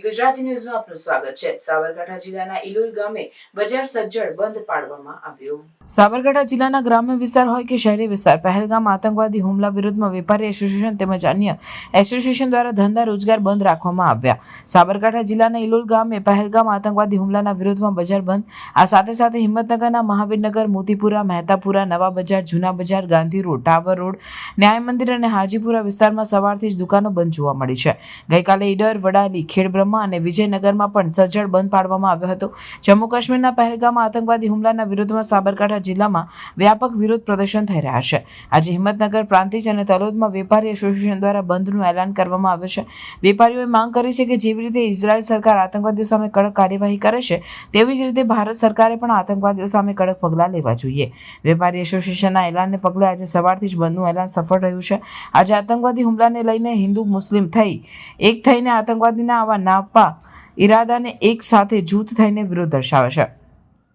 ગુજરાતી ન્યૂઝમાં આપનું સ્વાગત છે. સાબરકાંઠા જિલ્લાના ઇલોલ ગામે બજાર સજ્જડ બંધ પાડવામાં આવ્યું. સાબરકાંઠા જિલ્લાના ગ્રામ્ય વિસ્તાર હોય કે શહેરી વિસ્તાર, પહેલગામ આતંકવાદી હુમલા વિરુદ્ધમાં વેપારી એસોસિએશન તેમજ અન્ય એસોસિએશન દ્વારા ધંધા રોજગાર બંધ રાખવામાં આવ્યા. સાબરકાંઠા જિલ્લાના ઇલોલ ગામે પહેલગામ આતંકવાદી હુમલાના વિરોધમાં બજાર બંધ. આ સાથે સાથે હિંમતનગરના મહાવીરનગર, મોતીપુરા, મહેતાપુરા, નવા બજાર, જૂના બજાર, ગાંધી રોડ, ટાવર રોડ ન્યાય મંદિર અને હાજીપુરા વિસ્તારમાં સવારથી જ દુકાનો બંધ જોવા મળી છે. ગઈકાલે ઈડર, વડાલી ખેડબ્રહ્મા અને વિજયનગરમાં પણ સજ્જડ બંધ પાડવામાં આવ્યો હતો. જમ્મુ કાશ્મીરના પહેલગામમાં આતંકવાદી હુમલાના વિરોધમાં સાબરકાંઠા જિલ્લામાં વ્યાપક વિરોધ પ્રદર્શન થઈ રહ્યા છે. આજે હિંમતનગર પ્રાંતિજ અને તલોદમાં વેપારી એસોસિએશન દ્વારા બંધનું એલાન કરવામાં આવ્યું છે. વેપારીઓએ માંગ કરી છે કે જેવી રીતે ઇઝરાયલ સરકાર આતંકવાદીઓ સામે કડક કાર્યવાહી કરે છે, તેવી જ રીતે ભારત સરકારે પણ આતંકવાદીઓ સામે કડક પગલાં લેવા જોઈએ. વેપારી એસોસિએશનના એલાનને પગલે આજે સવારથી જ બંધનું એલાન સફળ રહ્યું છે. આજે આતંકવાદી હુમલાને લઈને હિન્દુ, મુસ્લિમ થઈ, એક થઈને આતંકવાદીના આવા નાપા ઈરાદાને એક સાથે જૂથ થઈને વિરોધ દર્શાવે છે.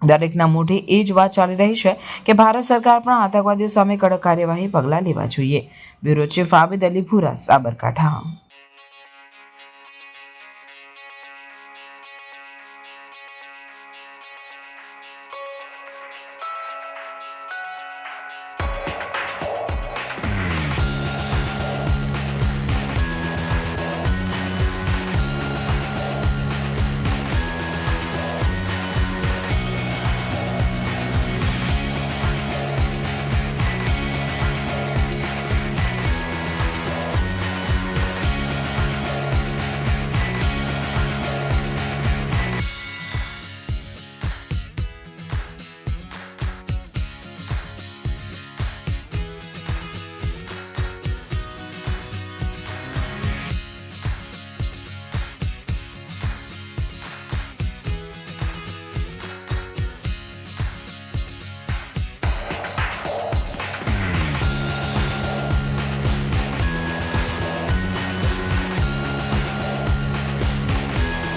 દરેકના મોઢે એ જ વાત ચાલી રહી છે કે ભારત સરકાર પણ આતંકવાદીઓ સામે કડક કાર્યવાહી પગલાં લેવા જોઈએ. Bureau chief Abid Alipura Sabarkantha.